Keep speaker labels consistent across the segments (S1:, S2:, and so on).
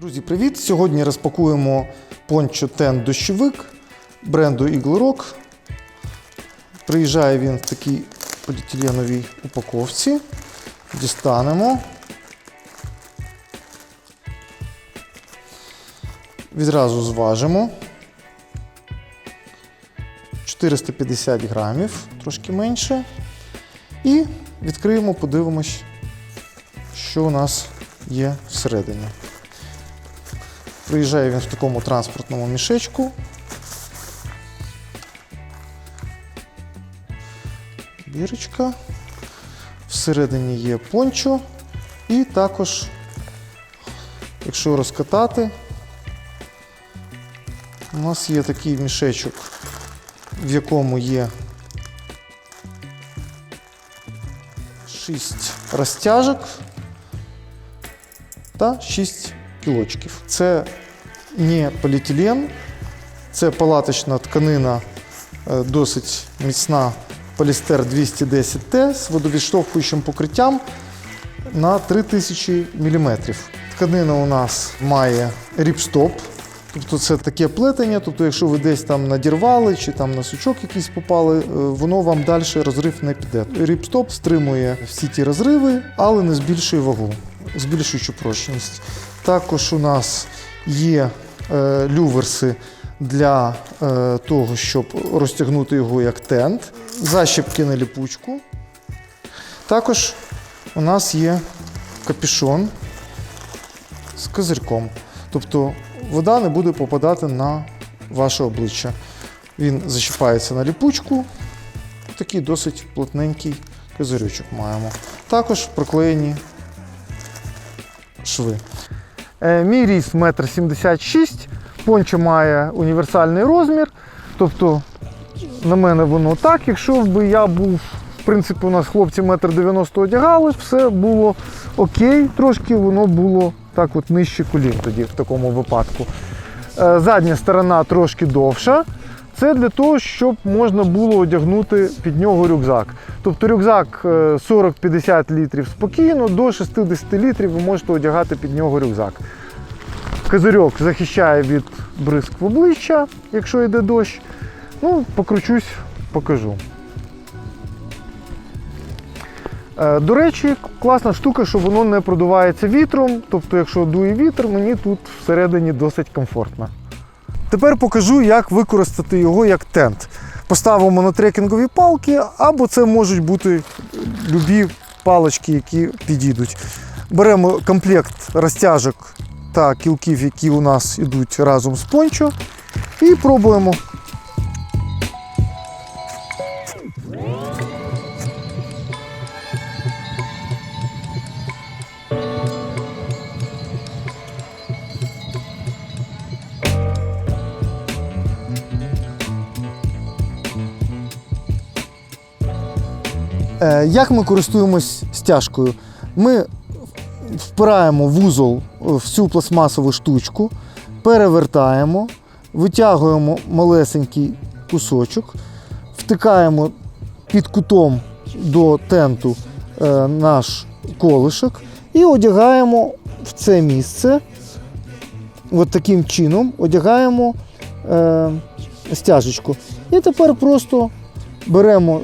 S1: Друзі, привіт! Сьогодні розпакуємо пончо Тен дощовик бренду Eagle Rock. Приїжджає він в такій поліетиленовій упаковці. Дістанемо. Відразу зважимо. 450 грамів, трошки менше. І відкриємо, подивимось, що у нас є всередині. Приїжджає він в такому транспортному мішечку. Бірочка. Всередині є пончо. І також, якщо розкатати, у нас є такий мішечок, в якому є 6 розтяжок та 6 кілочків. Це не поліетилен, це палаточна тканина е, досить міцна полістер 210Т з водовідштовхуючим покриттям на 3000 мм. Тканина у нас має ріпстоп, тобто це таке плетення, тобто, якщо ви десь там надірвали чи там на сучок якийсь попали, е, воно вам далі розрив не піде. Ріпстоп стримує всі ті розриви, але не збільшує вагу, збільшуючи прочність. Також у нас є е, люверси для е, того, щоб розтягнути його як тент, защіпки на ліпучку. Також у нас є капюшон з козирьком. Тобто вода не буде попадати на ваше обличчя. Він зачіпається на ліпучку. Такий досить плотненький козирючок маємо. Також проклеєні шви. Е, Мій ріст 1,76 м, пончо має універсальний розмір. Тобто на мене воно так. Якщо б я був, в принципі, у нас хлопці 1,90 м одягали, все було окей, трошки воно було так от нижче колін тоді в такому випадку. Е, Задня сторона трошки довша. Це для того, щоб можна було одягнути під нього рюкзак. Тобто рюкзак е, 40-50 літрів спокійно, до 60 літрів ви можете одягати під нього рюкзак. Козирьок захищає від бризк в обличчя, якщо йде дощ. Ну, покручусь, покажу. Е, До речі, класна штука, що воно не продувається вітром. Тобто, якщо дує вітер, мені тут всередині досить комфортно. Тепер покажу, як використати його як тент. Поставимо на трекінгові палки, або це можуть бути любі палочки, які підійдуть. Беремо комплект розтяжок та кілків, які у нас йдуть разом з пончо, і пробуємо. Як ми користуємось стяжкою? Ми впираємо вузол в цю пластмасову штучку, перевертаємо, витягуємо малесенький кусочок, втикаємо під кутом до тенту е, наш колишок і одягаємо в це місце. От таким чином одягаємо е, стяжечку. І тепер просто беремо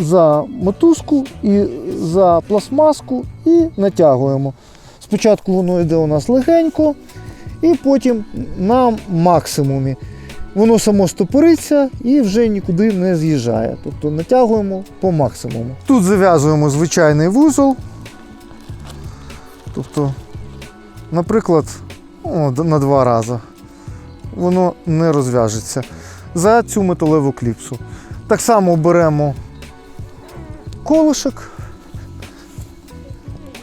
S1: за мотузку і за пластмаску і натягуємо. Спочатку воно йде у нас легенько, і потім на максимумі. Воно само стопориться і вже нікуди не з'їжджає. Тобто натягуємо по максимуму. Тут зав'язуємо звичайний вузол. Тобто, наприклад, на два рази. Воно не розв'яжеться за цю металеву кліпсу. Так само беремо колишок,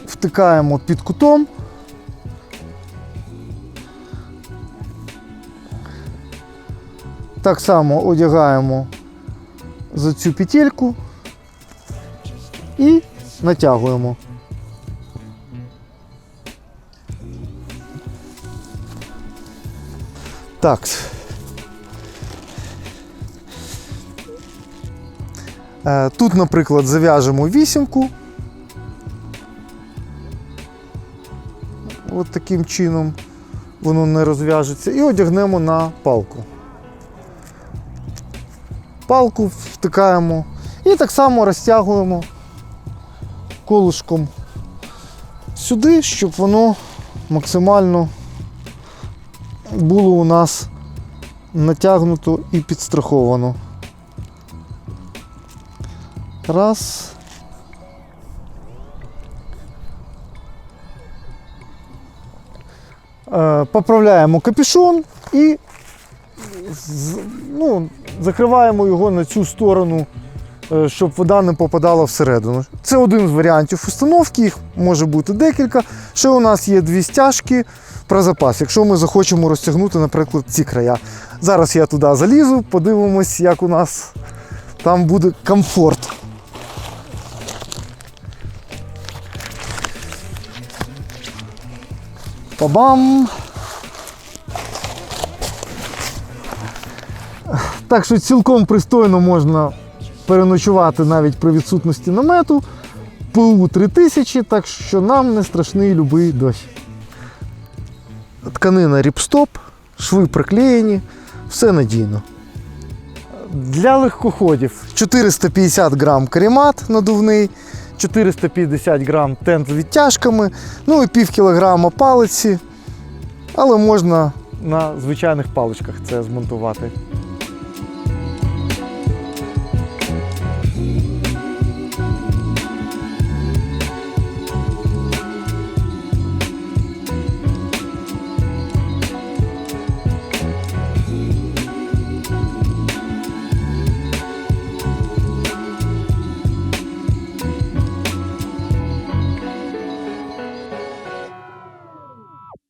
S1: втикаємо під кутом. Так само одягаємо за цю петельку і натягуємо. Так. Тут, наприклад, зав'яжемо вісімку. От таким чином. воно не розв'яжеться, і одягнемо на палку. Палку втикаємо і так само розтягуємо колишком сюди, щоб воно максимально було у нас натягнуто і підстраховано. Раз. Е, Поправляємо капюшон і ну, закриваємо його на цю сторону, е, щоб вода не попадала всередину. Це один з варіантів установки, їх може бути декілька. Ще у нас є дві стяжки про запас, якщо ми захочемо розтягнути, наприклад, ці края. Зараз я туди залізу, подивимось, як у нас там буде комфорт. Па-бам! Так що цілком пристойно можна переночувати навіть при відсутності намету. ПУ 3000, так що нам не страшний любий дощ. Тканина ріпстоп, шви приклеєні, все надійно. Для легкоходів 450 грам карімат надувний, 450 грам тент з відтяжками, ну і пів кілограма палиці. Але можна на звичайних паличках це змонтувати.